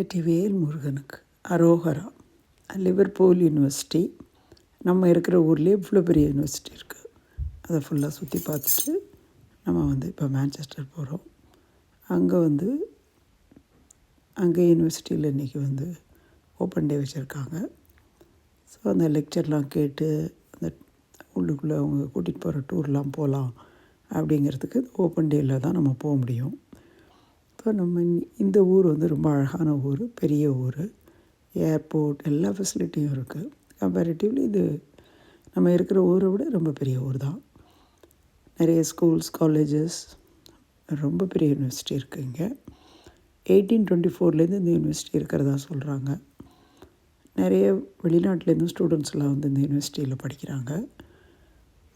வெற்றிவேல் முருகனுக்கு. அரோகரா. Liverpool university. நம்ம இருக்கிற ஊர்லேயே இவ்வளோ பெரிய யூனிவர்சிட்டி இருக்குது அதை ஃபுல்லாக சுற்றி பார்த்துட்டு நம்ம வந்து இப்போ மேன்செஸ்டர் போகிறோம் அங்கே வந்து அங்கே யூனிவர்சிட்டியில் இன்றைக்கி வந்து ஓப்பன் டே வச்சுருக்காங்க. ஸோ அந்த லெக்சர்லாம் கேட்டு அந்த உள்ளுக்குள்ளே அவங்க கூட்டிகிட்டு போகிற டூர்லாம் போகலாம் அப்படிங்கிறதுக்கு ஓப்பன் டேயில் தான் நம்ம போக முடியும். இப்போ நம்ம இந்த ஊர் வந்து ரொம்ப அழகான ஊர் பெரிய ஊர். ஏர்போர்ட் எல்லா ஃபெசிலிட்டியும் இருக்குது கம்பேரிட்டிவ்லி இது நம்ம இருக்கிற ஊரை விட ரொம்ப பெரிய ஊர் தான். நிறைய ஸ்கூல்ஸ் காலேஜஸ் ரொம்ப பெரிய யூனிவர்சிட்டி இருக்குது இங்கே. எயிட்டீன் டுவெண்ட்டி ஃபோர்லேருந்து இந்த யூனிவர்சிட்டி இருக்கிறதா சொல்கிறாங்க நிறைய வெளிநாட்டிலேருந்து ஸ்டூடெண்ட்ஸ்லாம் வந்து இந்த யூனிவர்சிட்டியில் படிக்கிறாங்க.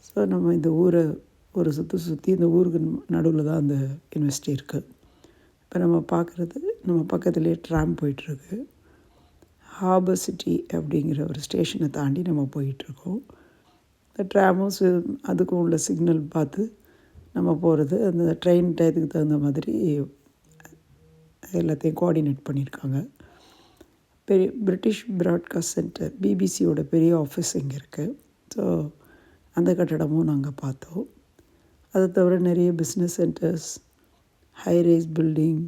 ஸோ நம்ம இந்த ஊரை ஒரு சுற்றி சுற்றி இந்த ஊருக்கு நடுவில் தான் அந்த யூனிவர்சிட்டி இருக்குது இப்போ நம்ம பார்க்குறது நம்ம பக்கத்துலேயே ட்ராம் போயிட்டுருக்கு. ஹார்பர் சிட்டி அப்படிங்கிற ஒரு ஸ்டேஷனை தாண்டி நம்ம போயிட்டுருக்கோம். இந்த ட்ராமும் சு அதுக்கும் உள்ள சிக்னல் பார்த்து நம்ம போகிறது அந்த ட்ரெயின் டயத்துக்கு தகுந்த மாதிரி எல்லாத்தையும் கோஆர்டினேட் பண்ணியிருக்காங்க. பெரிய பிரிட்டிஷ் ப்ராட்காஸ்ட் சென்டர் பிபிசியோட பெரிய ஆஃபீஸ் இங்கே இருக்குது ஸோ அந்த கட்டடமும் நாங்கள் பார்த்தோம். அதை தவிர நிறைய பிஸ்னஸ் சென்டர்ஸ் ஹைரேஸ் பில்டிங்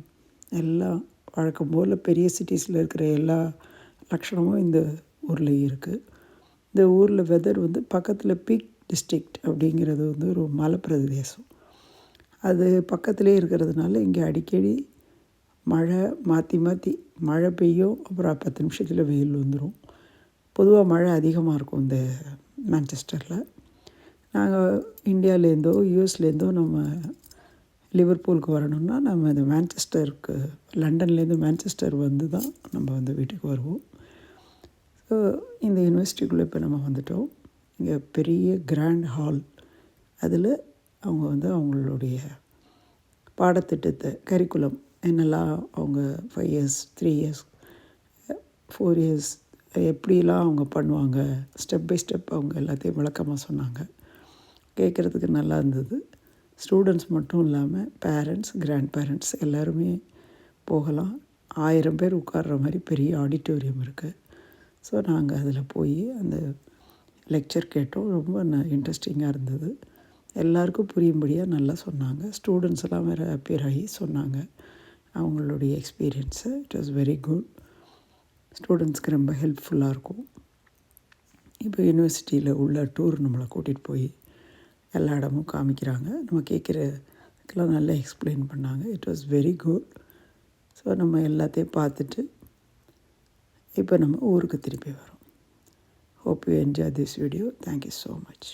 எல்லாம் வழக்கம் போல் பெரிய சிட்டிஸில் இருக்கிற எல்லா லக்ஷணமும் இந்த ஊரில் இருக்குது இந்த ஊரில் வெதர் வந்து பக்கத்தில் பீக் டிஸ்ட்ரிக்ட் அப்படிங்கிறது வந்து ஒரு மலை பிரதேசம் அது பக்கத்துலேயே இருக்கிறதுனால இங்கே அடிக்கடி மழை மாற்றி மாற்றி மழை பெய்யும் அப்புறம் பத்து நிமிஷத்தில் வெயில் வந்துடும் பொதுவாக மழை அதிகமாக இருக்கும் இந்த மேன்செஸ்டரில் நாங்கள் இந்தியாவிலேருந்தோ யூஎஸ்லேருந்தோ நம்ம லிவர்பூலுக்கு வரணும்னா நம்ம இந்த மேன்செஸ்டருக்கு லண்டன்லேருந்து மேன்செஸ்டர் வந்து தான் நம்ம வந்து வீட்டுக்கு வருவோம். ஸோ இந்த யூனிவர்சிட்டிக்குள்ளே இப்போ நம்ம வந்துட்டோம். இங்கே பெரிய கிராண்ட் ஹால். அதில் அவங்க வந்து அவங்களுடைய பாடத்திட்டத்தை கரிக்குலம் என்னெல்லாம் அவங்க five years three years four years எப்படிலாம் அவங்க பண்ணுவாங்க ஸ்டெப் பை ஸ்டெப் அவங்க எல்லாத்தையும் விளக்கமாக சொன்னாங்க. கேட்குறதுக்கு நல்லா இருந்தது. ஸ்டூடெண்ட்ஸ் மட்டும் இல்லாமல் பேரண்ட்ஸ் கிராண்ட் பேரண்ட்ஸ் எல்லாருமே போகலாம். ஆயிரம் பேர் உட்கார்ற மாதிரி பெரிய ஆடிட்டோரியம் இருக்குது ஸோ நாங்கள் அதில் போய் அந்த லெக்சர் கேட்டோம். ரொம்ப ந இன்ட்ரெஸ்டிங்காக இருந்தது. எல்லாருக்கும் புரியும்படியாக நல்லா சொன்னாங்க. ஸ்டூடெண்ட்ஸ் எல்லாம் வேறு அப்பியர் ஆகி சொன்னாங்க. அவங்களுடைய experience it was very good ஸ்டூடெண்ட்ஸ்க்கு ரொம்ப ஹெல்ப்ஃபுல்லாக இருக்கும். இப்போ யூனிவர்சிட்டியில் உள்ள டூர் நம்மளை கூட்டிகிட்டு போய் எல்லா இடமும் காமிக்கிறாங்க. நம்ம கேட்குறதுக்கெல்லாம் நல்லா எக்ஸ்பிளைன் பண்ணாங்க. It was very good so நம்ம எல்லாத்தையும் பார்த்துட்டு இப்போ நம்ம ஊருக்கு திருப்பி வரோம். Hope you enjoy this video thank you so much